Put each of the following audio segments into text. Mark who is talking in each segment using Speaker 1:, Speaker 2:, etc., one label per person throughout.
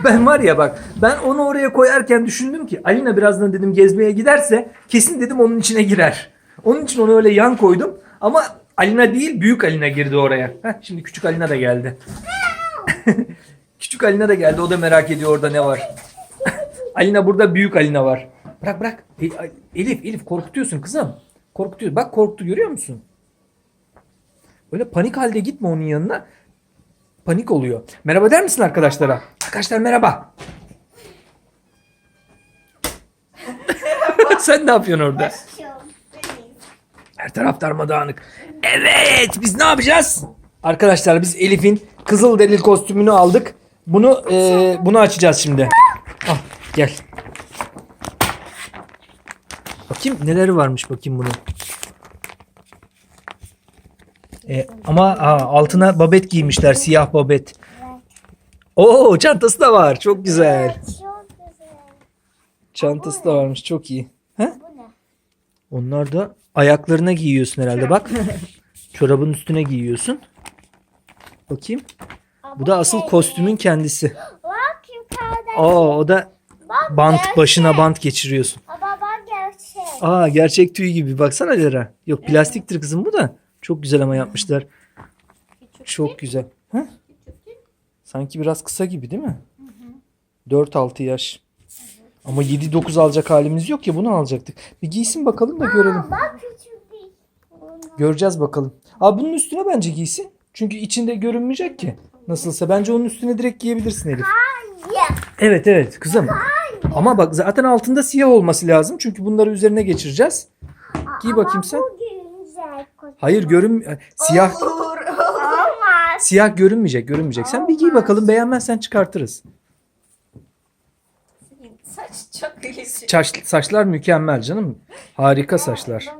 Speaker 1: Ben var ya bak ben onu oraya koyarken düşündüm ki Alina birazdan dedim gezmeye giderse kesin dedim onun içine girer. Onun için onu öyle yan koydum ama Alina değil büyük Alina girdi oraya. Heh, şimdi küçük Alina da geldi. küçük Alina da geldi o da merak ediyor orada ne var. Alina burada büyük Alina var. Bırak bırak. E- Elif Elif korkutuyorsun kızım. Korkutuyor. Bak korktu görüyor musun? Öyle panik halde gitme onun yanına. Panik oluyor. Merhaba der misin arkadaşlara? Arkadaşlar merhaba. Sen ne yapıyorsun orada? Her taraf darmadağınık. Evet biz ne yapacağız? Arkadaşlar biz Elif'in kızıl delil kostümünü aldık. Bunu e, bunu açacağız şimdi. Al gel. Bakayım neleri varmış bakayım bunun. E, ama aa, altına babet giymişler siyah babet. Oo çantası da var çok güzel.
Speaker 2: Çok güzel.
Speaker 1: Çantası da varmış çok iyi. He?
Speaker 2: Bu ne?
Speaker 1: Onlar da ayaklarına giyiyorsun herhalde bak. Çorabın üstüne giyiyorsun. Bakayım. Bu da asıl kostümün kendisi.
Speaker 2: Bak yukarıda.
Speaker 1: Aa o da
Speaker 2: Bak
Speaker 1: bant
Speaker 2: gerçek.
Speaker 1: başına bant geçiriyorsun.
Speaker 2: Baba bak gerçek.
Speaker 1: Aa gerçek tüy gibi baksana Lera. Yok plastiktir kızım bu da. Çok güzel ama yapmışlar. Çok güzel. Hı? Sanki biraz kısa gibi değil mi? 4-6 yaş. Ama 7-9 alacak halimiz yok ya bunu alacaktık. Bir giysin bakalım da görelim.
Speaker 2: Bak küçük bir.
Speaker 1: Göreceğiz bakalım. Aa bunun üstüne bence giysin. Çünkü içinde görünmeyecek ki. Nasılsa bence onun üstüne direkt giyebilirsin Elif.
Speaker 2: Ya.
Speaker 1: Evet evet kızım. Ama bak zaten altında siyah olması lazım. Çünkü bunları üzerine geçireceğiz. Giy bakayım sen.
Speaker 2: Bu güzel kostüm.
Speaker 1: Hayır görün siyah
Speaker 2: Olmaz.
Speaker 1: Siyah görünmeyecek, görünmeyecek. Sen bir giy bakalım beğenmezsen çıkartırız.
Speaker 3: Saç çok iyi.
Speaker 1: Saç, saçlar mükemmel canım. Harika saçlar.
Speaker 2: Şey.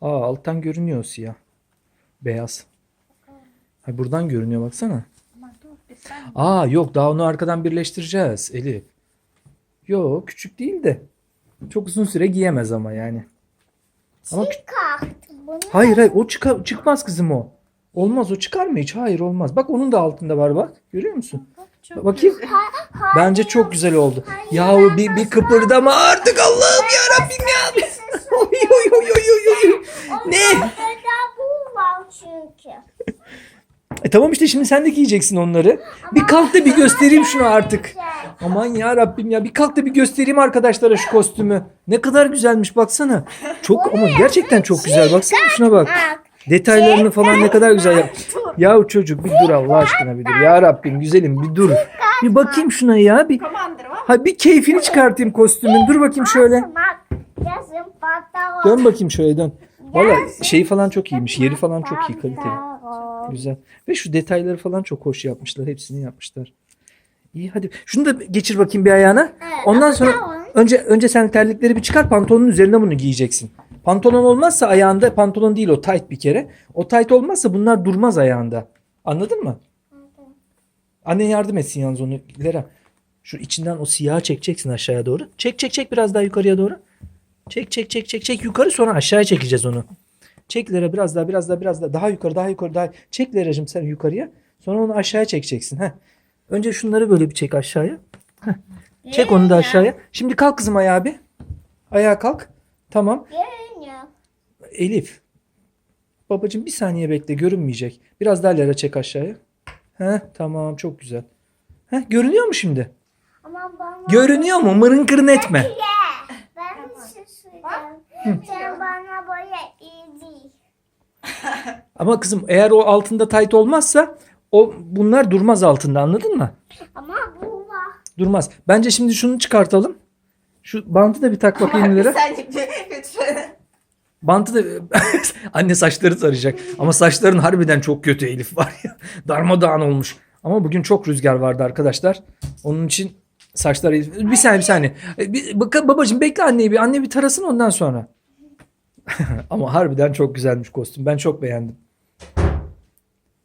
Speaker 1: Aa alttan görünüyor siyah. Beyaz. Ha, buradan görünüyor baksana. Aa yok daha onu arkadan birleştireceğiz Elif. Yok küçük değil de. Çok uzun süre giyemez ama yani. Ama kü-
Speaker 2: bunu.
Speaker 1: hayır hayır o çıka- çıkmaz kızım o. Olmaz o çıkar mı hiç? Hayır olmaz. Bak onun da altında var bak. Görüyor musun?
Speaker 3: Çok
Speaker 1: Bakayım. Bence çok güzel oldu. Yahu bir, bir kıpırdama artık Allah'ım ya Rabbim ya. Oy oy oy oy oy. Ne?
Speaker 2: Çünkü.
Speaker 1: E tamam işte şimdi sen de giyeceksin onları. Bir kalk da bir göstereyim şunu artık. Aman ya Rabbim ya bir kalk da bir göstereyim arkadaşlara şu kostümü. Ne kadar güzelmiş baksana. Çok ama gerçekten çok güzel. Baksana şuna bak. Detaylarını falan ne kadar güzel yap. Yahu çocuk bir dur Allah aşkına bir dur. Ya Rabbim güzelim bir dur. Bir bakayım şuna ya. Bir, ha, bir keyfini çıkartayım kostümün. Dur bakayım şöyle. Dön bakayım şöyle dön. Valla şeyi falan çok iyiymiş. Yeri falan çok iyi kaliteli. Güzel. Ve şu detayları falan çok hoş yapmışlar. Hepsini yapmışlar. İyi hadi. Şunu da geçir bakayım bir ayağına. Ondan sonra önce önce sen terlikleri bir çıkar. Pantolonun üzerine bunu giyeceksin. Pantolon olmazsa ayağında pantolon değil o tight bir kere. O tight olmazsa bunlar durmaz ayağında. Anladın mı? Annen yardım etsin yalnız onu. Lera. Şu içinden o siyahı çekeceksin aşağıya doğru. Çek çek çek biraz daha yukarıya doğru. Çek çek çek çek çek yukarı sonra aşağıya çekeceğiz onu. Çek Lera biraz daha biraz daha biraz daha daha yukarı daha yukarı daha çek Lera'cığım sen yukarıya. Sonra onu aşağıya çekeceksin. Heh. Önce şunları böyle bir çek aşağıya. Heh. Çek onu da aşağıya. Şimdi kalk kızım ayağa bir. Ayağa kalk. Tamam. Elif. Babacığım bir saniye bekle görünmeyecek. Biraz daha Lera çek aşağıya. Heh, tamam çok güzel. Heh, görünüyor mu şimdi?
Speaker 2: Bana...
Speaker 1: Görünüyor mu? Mırın kırın etme.
Speaker 2: Ben bir şey söyleyeceğim. Sen bana böyle iyi değil.
Speaker 1: Ama kızım eğer o altında tight olmazsa o bunlar durmaz altında anladın mı?
Speaker 2: Ama bu var.
Speaker 1: Durmaz. Bence şimdi şunu çıkartalım. Şu bantı da bir tak bakayım.
Speaker 3: Sen lütfen.
Speaker 1: Bantı da anne saçları saracak. Ama saçların harbiden çok kötü Elif var ya. Darmadağın olmuş. Ama bugün çok rüzgar vardı arkadaşlar. Onun için saçları bir saniye bir saniye. E, Bir, bak- babacığım bekle anneyi bir. Anne bir tarasın ondan sonra. Ama harbiden çok güzelmiş kostüm. Ben çok beğendim.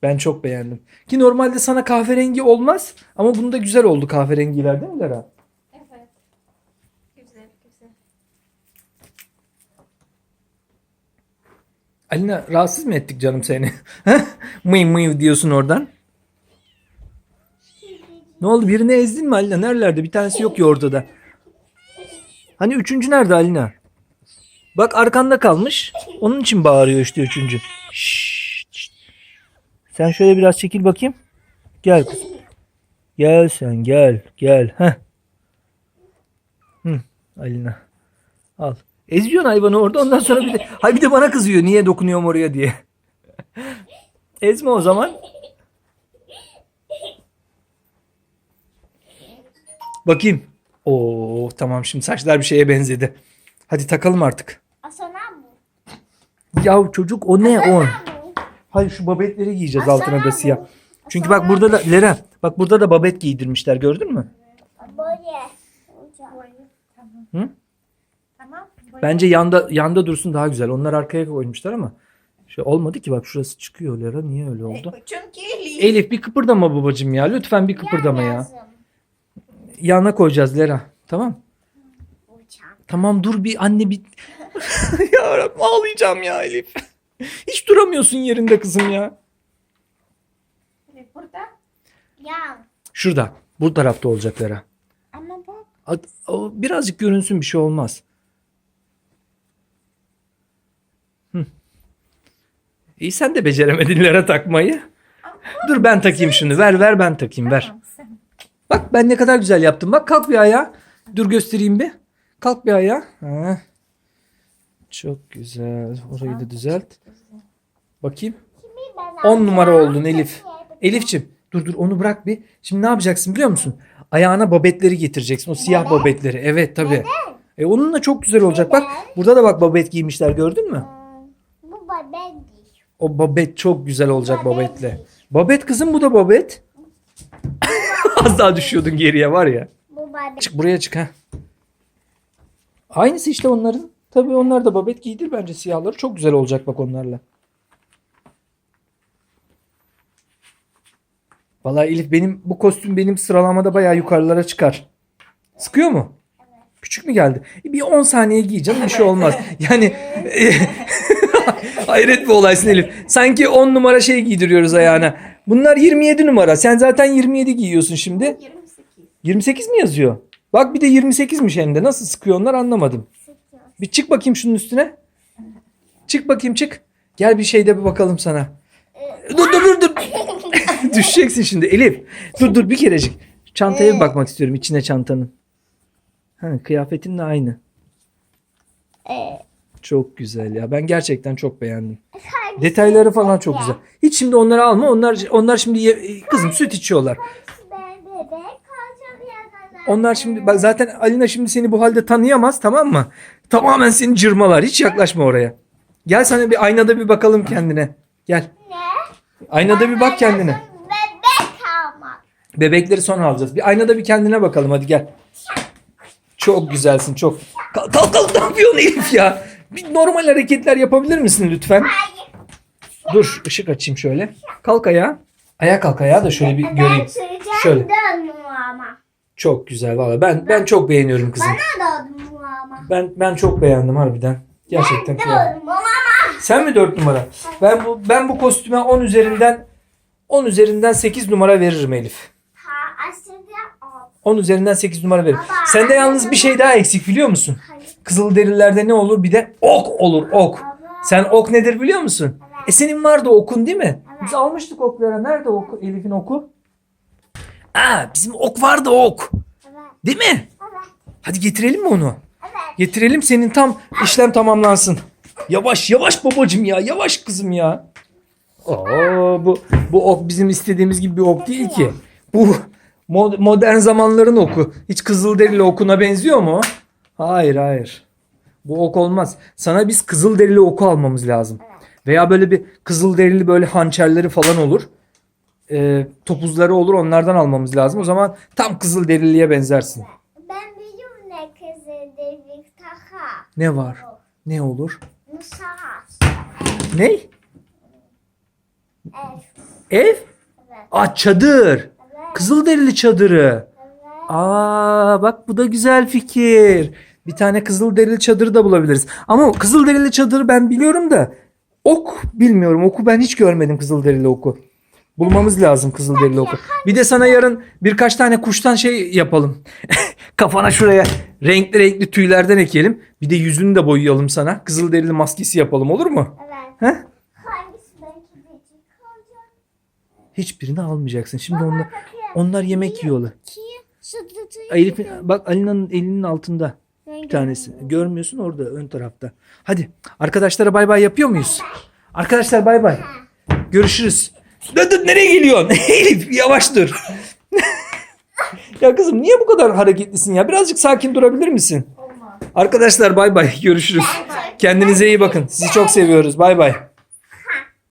Speaker 1: Ben çok beğendim. Ki normalde sana kahverengi olmaz. Ama bunda güzel oldu kahverengiler değil mi Lara?
Speaker 3: Evet. Güzel güzel.
Speaker 1: Alina rahatsız mı ettik canım seni? mıy mıy diyorsun oradan. Ne oldu birini ezdin mi Alina? Nerelerde? Bir tanesi yok ya ortada. Hani üçüncü nerede Alina? Bak arkanda kalmış. Onun için bağırıyor işte üçüncü. Şşt. Sen şöyle biraz çekil bakayım. Gel kız. Gel sen gel gel. Heh. Hı, Alina. Al. Eziyorsun hayvanı orada ondan sonra bir de, hay bir de bana kızıyor niye dokunuyorum oraya diye. Ezme o zaman. Bakayım. Oo tamam şimdi saçlar bir şeye benzedi. Hadi takalım artık.
Speaker 2: Asana bu.
Speaker 1: Ya çocuk o ne o? Hayır şu babetleri giyeceğiz
Speaker 2: Aslan
Speaker 1: altına da siyah. Çünkü bak burada da Lera bak burada da babet giydirmişler gördün mü?
Speaker 2: Böyle.
Speaker 1: Hı?
Speaker 3: Tamam.
Speaker 1: Bence yanda yanda dursun daha güzel. Onlar arkaya koymuşlar ama şey olmadı ki bak şurası çıkıyor Lera niye öyle oldu?
Speaker 3: Çünkü Elif.
Speaker 1: Elif bir kıpırdama babacım ya lütfen bir kıpırdama ya.
Speaker 2: Lazım.
Speaker 1: Yana koyacağız Lera tamam. Tamam dur bir anne bir... ya Rabbim ağlayacağım ya Elif. Hiç duramıyorsun yerinde kızım ya.
Speaker 3: Elif burada.
Speaker 2: Yan.
Speaker 1: Şurada. Bu tarafta olacak Lera.
Speaker 3: Ama bak.
Speaker 1: Ad- O birazcık görünsün bir şey olmaz. Hı. İyi sen de beceremedin Lera takmayı. Dur ben takayım şunu. Ver ver ben takayım ver.
Speaker 3: Sen.
Speaker 1: Bak ben ne kadar güzel yaptım. Bak kalk bir ayağa. Dur göstereyim bir. Kalk bir ayağa. Ha. Çok güzel. Orayı da düzelt. Bakayım.
Speaker 2: Kimi ben
Speaker 1: 10 numara oldun Elif. Elifçim dur dur onu bırak bir. Şimdi ne yapacaksın biliyor musun? Ayağına babetleri getireceksin. O siyah
Speaker 2: Neden?
Speaker 1: babetleri. Evet tabii. E onunla çok güzel olacak. Bak
Speaker 2: Neden?
Speaker 1: burada da bak babet giymişler gördün mü?
Speaker 2: Hmm, Bu değil.
Speaker 1: O babet çok güzel olacak
Speaker 2: Babet.
Speaker 1: babetle. Babet kızım bu da babet. Az daha düşüyordun geriye var ya.
Speaker 2: Bu ben
Speaker 1: Çık buraya çık ha. Aynısı işte onların. Tabii onlar da babet giydir bence siyahları. Çok güzel olacak bak onlarla. Vallahi Elif benim bu kostüm benim sıralamada bayağı yukarılara çıkar. Sıkıyor mu? Küçük mü geldi? E, Bir 10 saniye giyeceğim bir şey olmaz. Yani e, hayret bir olaysın Elif. Sanki 10 numara şey giydiriyoruz ayağına. Bunlar 27 numara. Sen zaten 27 giyiyorsun şimdi.
Speaker 3: 28.
Speaker 1: 28 mi yazıyor? Bak bir de 28'miş hem de. Nasıl sıkıyor onlar anlamadım. Bir çık bakayım şunun üstüne. Çık bakayım çık. Gel bir şeyde bir bakalım sana. Dur dur dur dur. Düşeceksin şimdi Elif. Dur dur bir kerecik. Çantaya bir bakmak istiyorum içine çantanın. Ha, kıyafetin de aynı.
Speaker 2: Ee,
Speaker 1: Çok güzel ya. Ben gerçekten çok beğendim.
Speaker 2: hangisi
Speaker 1: Detayları falan çok güzel. Hiç şimdi onları alma. Onlar onlar şimdi ye- kızım süt içiyorlar.
Speaker 2: Ben bebek kalacağım ya kadar.
Speaker 1: Onlar şimdi bak zaten Alina şimdi seni bu halde tanıyamaz tamam mı? Tamamen seni cırmalar. Hiç yaklaşma oraya. Gel sana bir aynada bir bakalım kendine. Gel.
Speaker 2: Ne?
Speaker 1: Aynada bir bak kendine. Bebekleri sonra alacağız. Bir aynada bir kendine bakalım hadi gel. Çok güzelsin çok. Kalk kalk kalk ne yapıyorsun Elif ya? Bir normal hareketler yapabilir misin lütfen? Dur ışık açayım şöyle. Kalk ayağa. Ayağa kalk ayağa da şöyle bir
Speaker 2: Ben
Speaker 1: göreyim. Şöyle. Çok güzel valla. Ben ben çok beğeniyorum kızım.
Speaker 2: Bana dön ama.
Speaker 1: Ben ben çok beğendim harbiden. Gerçekten
Speaker 2: ama.
Speaker 1: Sen mi 4 numara? Ben bu ben bu kostüme 10 üzerinden 10 üzerinden 8 numara veririm Elif.
Speaker 2: Ha aslında al.
Speaker 1: 10 üzerinden 8 numara veririm.
Speaker 2: Baba.
Speaker 1: Sende yalnız bir şey daha eksik biliyor musun?
Speaker 2: Hayır.
Speaker 1: Kızılderililerde ne olur? Bir de ok olur ok. Sen ok nedir biliyor musun? E senin vardı okun değil mi? Biz almıştık oklara. Nerede ok Elif'in oku? Aa bizim ok vardı ok.
Speaker 2: Evet.
Speaker 1: Değil mi?
Speaker 2: Evet.
Speaker 1: Hadi getirelim mi onu?
Speaker 2: Evet.
Speaker 1: Getirelim senin tam işlem tamamlansın. Yavaş yavaş babacım ya. Yavaş kızım ya. Oo, bu bu ok bizim istediğimiz gibi bir ok değil ki. Bu mo- modern zamanların oku. Hiç Kızılderili okuna benziyor mu? Hayır hayır. Bu ok olmaz. Sana biz Kızılderili oku almamız lazım. Veya böyle bir Kızılderili böyle hançerleri falan olur. Ee, topuzları olur onlardan almamız lazım. O zaman tam Kızılderiliye benzersin.
Speaker 2: Ben biliyorum ne kızı dedik taka.
Speaker 1: Ne var? Ne olur?
Speaker 2: Musahas.
Speaker 1: Ne?
Speaker 2: Ev.
Speaker 1: Ev?
Speaker 2: Evet.
Speaker 1: Aa çadır. Kızılderili çadırı. Aa bak bu da güzel fikir. Bir tane kızılderili çadırı da bulabiliriz. Ama kızılderili çadırı ben biliyorum da ok bilmiyorum. Oku ben hiç görmedim kızılderili oku. Bulmamız lazım Kızılderili okul. Bir de sana yarın birkaç tane kuştan şey yapalım. Kafana şuraya renkli renkli tüylerden ekelim. Bir de yüzünü de boyayalım sana. Kızılderili maskesi yapalım olur mu?
Speaker 2: Evet.
Speaker 1: He?
Speaker 2: Hangisi olacak?
Speaker 1: Hiçbirini almayacaksın. Şimdi onlar, onlar yemek yiyorlar.
Speaker 2: Ki sütü
Speaker 1: Elif, bak Alina'nın elinin altında bir tanesi. Görmüyorsun orada ön tarafta. Hadi arkadaşlara bay bay yapıyor muyuz? Arkadaşlar bay bay. Görüşürüz. Dur dur nereye geliyorsun? Elif yavaş dur. ya kızım niye bu kadar hareketlisin ya? Birazcık sakin durabilir misin?
Speaker 3: Olmaz.
Speaker 1: Arkadaşlar bay bay. Görüşürüz. Kendinize iyi bakın. Sizi çok seviyoruz. Bay bay.